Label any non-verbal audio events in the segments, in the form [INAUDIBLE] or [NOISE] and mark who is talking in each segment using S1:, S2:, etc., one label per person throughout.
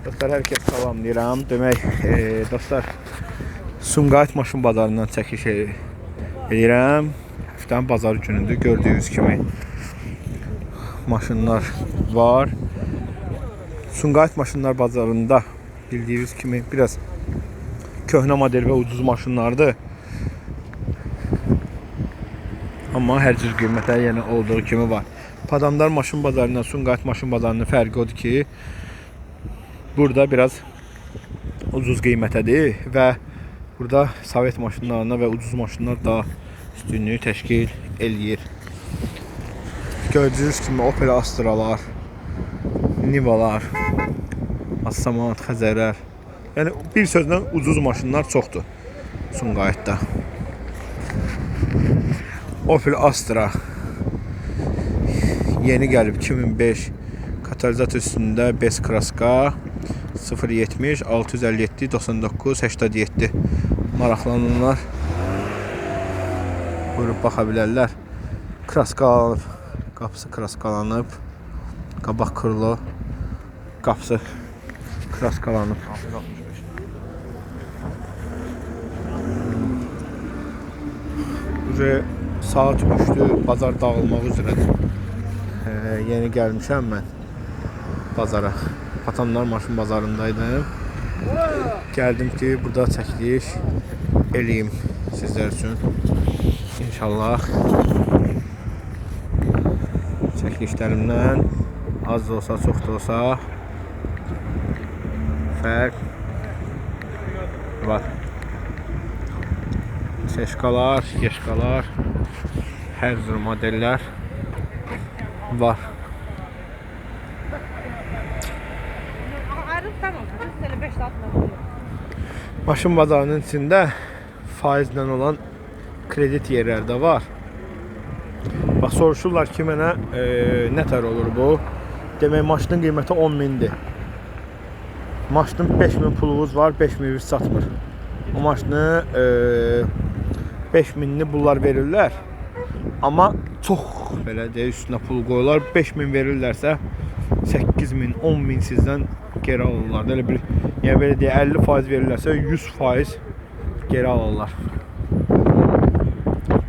S1: Dostlar hər kəs salamlayıram. Demək, e, dostlar Sumqayıt maşın bazarından çəkiş e- edirəm. Həftənin bazar günüdür. Gördüyünüz kimi maşınlar var. Sumqayıt maşınlar bazarında bildiyiniz kimi biraz köhnə model və ucuz maşınlardır. Amma hər cür qiymətə yenə olduğu kimi var. Padamdar maşın bazarından Sumqayıt maşın bazarının fərqi odur ki, burada biraz ucuz qiymətədir və burada Sovet maşınlarına və ucuz maşınlar daha üstünlüyü təşkil eləyir. Gördüyünüz kimi Opel Astra'lar, Nivalar, Assamanat, Xəzərlər. Yəni bir sözlə ucuz maşınlar çoxdur Sumqayıtda. Opel Astra yeni gəlib 2005 katalizatör üstündə BES kraska 070 657 99 87 maraqlananlar buyurub baxa bilərlər. Kraskalanıb, qapısı kraskalanıb, qabaq krilo, qapısı kraskalanıb. Üzə saat 3-dür, bazar dağılmaq üzrədir. Ee, yeni gəlmişəm mən bazara. Patanlar maşın bazarındaydım. Gəldim ki, burada çəkiliş eləyim sizlər üçün. İnşallah çəkilişlərimdən az da olsa, çox da olsa fərq var. Seşkalar, yeşkalar, hər cür modellər var.
S2: Tamam. Biz seni 5 saat oluyor.
S1: Maşın bazarının içində faizlə olan kredit yerləri də var. Bax soruşurlar ki, mənə e, nə tər olur bu? Demək maşının qiyməti 10 mindir. Maşının 5000 pulunuz var, 5000 biz satmır. O maşını e, 5000-ni bunlar verirlər. Amma çox belə deyə üstünə pul qoyurlar. 5000 verirlərsə 8000, 10000 sizdən geri alırlar. Elə bir yəni belə deyə 50% verirlərsə 100% geri alırlar.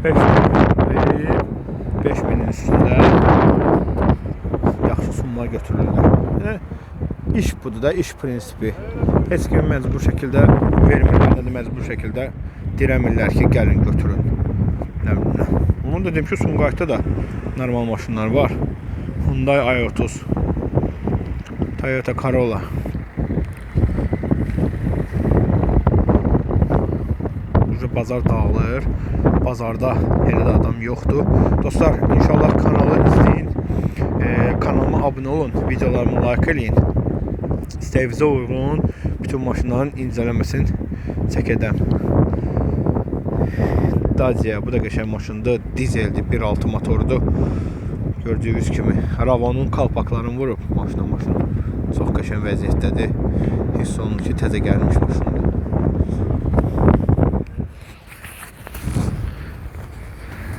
S1: 5000 verib 5000-in üstündə yaxşı summa götürürlər. Yəni iş budur da, iş prinsipi. Heç kim məcbur şəkildə vermirlər, də məcbur şəkildə dirəmirlər ki, gəlin götürün. Nə bilim. Onu da dedim ki, Sumqayıtda da normal maşınlar var. Hyundai i30, Toyota Corolla. Bazar dağılır. Bazarda elə də adam yoxdur. Dostlar, inşallah kanalı izləyin. Ee, kanalıma abunə olun, videolarımı like eləyin. İstəyinizə uyğun bütün maşınların incələməsini çəkəcəm. Dacia, bu da qəşəng maşındır. Dizeldir, 1.6 motordur. Gördüyünüz kimi Ravonun kalpaklarını vurub maşına maşına. Çox qəşəng vəziyyətdədir. Hiss olunur ki, təzə gəlmiş maşındır.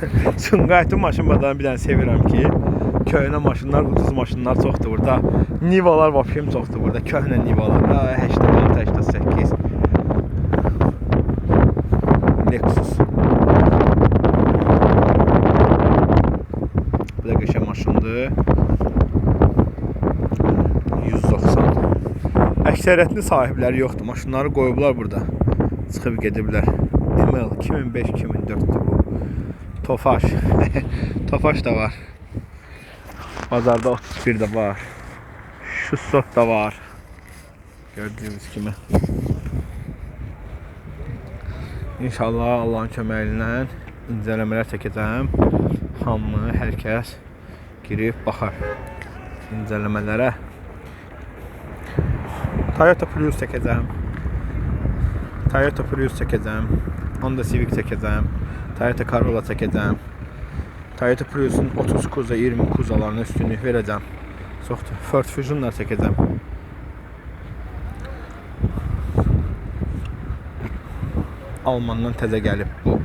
S1: [LAUGHS] Sumqayıtın maşın bazarını bir dənə sevirəm ki, köhnə maşınlar, ucuz maşınlar çoxdur burada. Nivalar vapşem çoxdur burada. Köhnə Nivalar. Ha, 86, 88. Lexus. Bu da qəşəng maşındır. Əksəriyyətli sahibləri yoxdur. Maşınları qoyublar burada. Çıxıb gediblər. ML 2005-2004'dür bu. Tofaş. [LAUGHS] Tofaş da var. Bazarda 31 de var. Şu sot da var. Gördüğünüz gibi. İnşallah Allahın köməyi incələmələr çəkəcəm. Hamı, hər kəs girib baxar incələmələrə. Toyota Prius çəkəcəm. Toyota Prius çəkəcəm. Honda Civic çəkəcəm. Toyota Corolla çəkəcəm. Toyota Prius'un 30 kuza 20 kuzalarına üstünlük verəcəm. Çoxdur. Ford Fusion'lar çəkəcəm. Almandan təzə gəlib bu.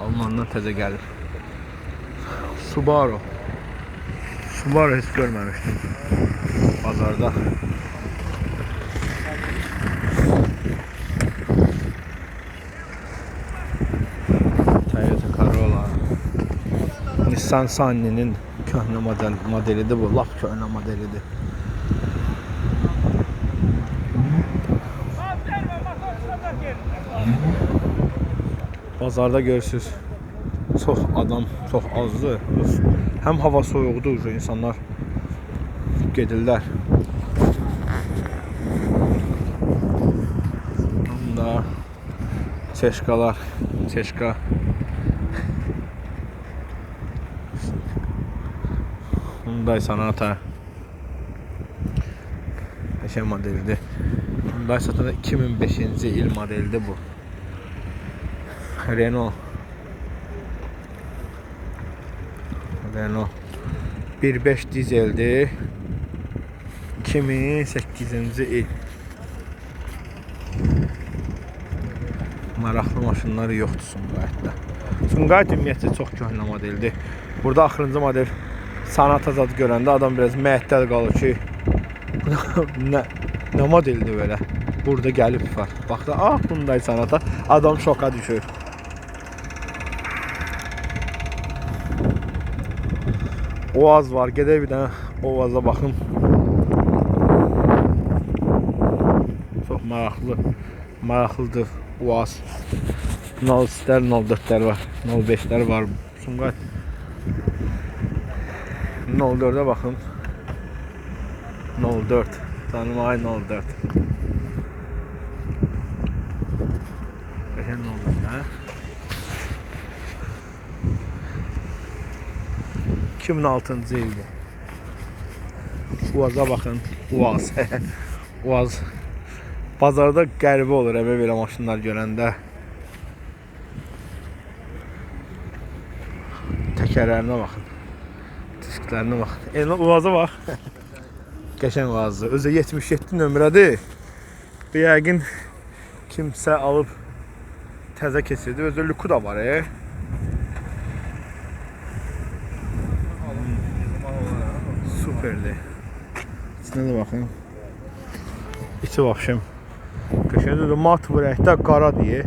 S1: Almandan təzə gəlib. Subaru. Subaru heç görməmişdim bazarda. Toyota Corolla. Nissan Sunny'nin köhnə model modelidir bu, lap köhnə modelidir. Bazarda görürsüz. Çox adam, çox azdır. Həm hava soyuqdur, insanlar gedirlər. Bunda çeşkalar, çeşka. Hyundai Sonata. Qəşəng modelidir. Hyundai Sonata 2005-ci il modelidir bu. Renault. Renault 1.5 dizeldir. 2008-ci il. Maraqlı maşınları yoxdur Sumqayıtda. Sumqayıt ümumiyyətlə çox köhnə modeldir. Burada axırıncı model Sonata zad görəndə adam biraz məəttəl qalır ki, [LAUGHS] nə nə modeldir belə. Burada gəlib var. Bax da, ah Hyundai Sonata adam şoka düşür. Oğaz var. Gedək bir dənə Oğaza baxım. Çox maraqlı. Maraqlıdır Oğaz. 03-lər, 04-lər var. 05-lər var. Sumqayıt 04-ə baxın. 04. Tanımay 04. Qəşəng 04, hə? 2006-cı ildir. Uaz'a baxın. Uaz. [LAUGHS] Uaz. Bazarda qəribə olur əvə belə maşınlar görəndə. Təkərlərinə baxın. Disklərinə baxın. Elə Uaz'a bax. [LAUGHS] Qəşəng Uazdır. Özü 77 nömrədir. Bir yəqin kimsə alıb təzə keçirdi. Özü lüku da var, e. Süperdi. İçinə də baxın. İçi vəbşim. Qəşəngdir. Mat bu rəngdə qara deyə.